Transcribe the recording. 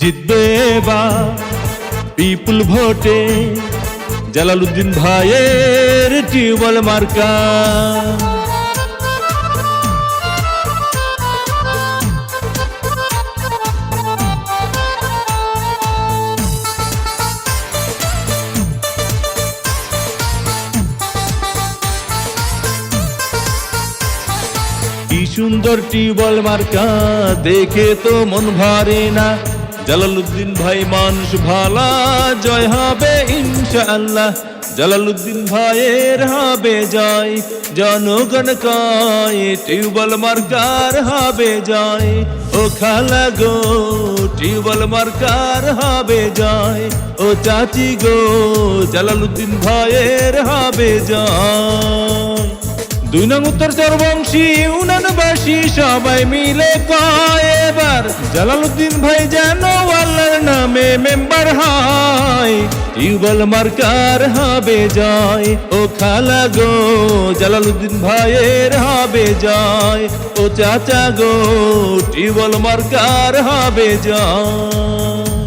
জিতবে বা পিপুল ভোটে জালালুদ্দিন ভাইয়ের টিউবল মার্কা। সুন্দর টিউবল মার্কা, দেখে তো মন ভরে না। জালালুদ্দিন ভাই মানুষ ভালা জয় হবে ইনশাআল্লাহ। জালালুদ্দিন ভাইয়ের হবে জয়, জনগণ কয় টিউবল মার্কার হবে জয়। ও খালা গো টিউবল মার্কার হবে জয়। ও চাচি গো জালালুদ্দিন ভাইয়ের হবে জয়। দুই নং উত্তর চরবংশী উনানবাসী সবাই মিলে কয় এবার। জালালউদ্দিন ভাই যেন আল্লাহর নামে মেম্বার হয় টিউবল মার্কার হবে জয়, ও খালা গো, জালালউদ্দিন ভাইয়ের হবে জয়, ও চাচা গো টিউবল মার্কার হবে জয়।